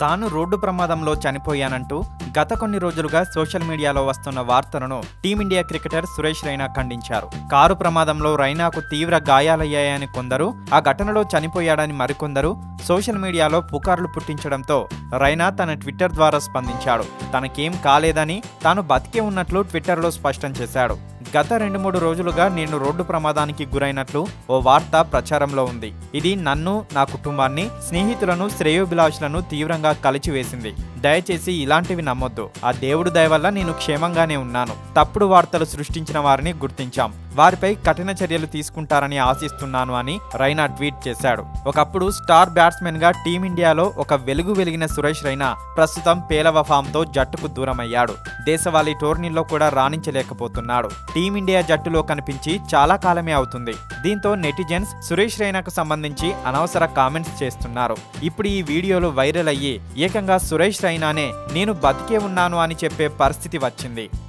తాను రోడ్డు ప్రమాదంలో చనిపోయానంటూ గత కొన్ని రోజులుగా సోషల్ మీడియాలో వస్తున్న వార్తలను టీమిండియా క్రికెటర్ సురేష్ రైనా ఖండించారు. కారు ప్రమాదంలో రైనాకు తీవ్ర గాయాలయ్యాయని కొందరు ఆ ఘటనలో చనిపోయాడని మరికొందరు సోషల్ మీడియాలో పుకార్లు పుట్టించడంతో రైనా తన ట్విట్టర్ ద్వారా స్పందించాడు. తనకేం కాలేదని తాను బతికే ఉన్నట్లు ట్విట్టర్లో స్పష్టం చేశాడు. గత రెండు మూడు రోజులుగా నేను రోడ్డు ప్రమాదానికి గురైనట్లు ఓ వార్త ప్రచారంలో ఉంది. ఇది నన్ను నా కుటుంబాన్ని స్నేహితులను శ్రేయోభిలాషులను తీవ్రంగా కలిచివేసింది. దయచేసి ఇలాంటివి నమ్మొద్దు. ఆ దేవుడు దయ వల్ల నేను క్షేమంగానే ఉన్నాను. తప్పుడు వార్తలు సృష్టించిన వారిని గుర్తించాం. వారిపై కఠిన చర్యలు తీసుకుంటారని ఆశిస్తున్నాను అని రైనా ట్వీట్ చేశాడు. ఒకప్పుడు స్టార్ బ్యాట్స్మెన్గా టీమిండియాలో ఒక వెలుగు వెలిగిన సురేష్ రైనా ప్రస్తుతం పేలవ ఫామ్తో జట్టుకు దూరమయ్యాడు. దేశవాళీ టోర్నీల్లో కూడా రాణించలేకపోతున్నాడు. టీమిండియా జట్టులో కనిపించి చాలా కాలమే అవుతుంది. దీంతో నెటిజన్స్ సురేష్ రైనాకు సంబంధించి అనవసర కామెంట్స్ చేస్తున్నారు. ఇప్పుడు ఈ వీడియోలు వైరల్ అయ్యి ఏకంగా సురేష్ అయినానే నేను బతికే ఉన్నాను అని చెప్పే పరిస్థితి వచ్చింది.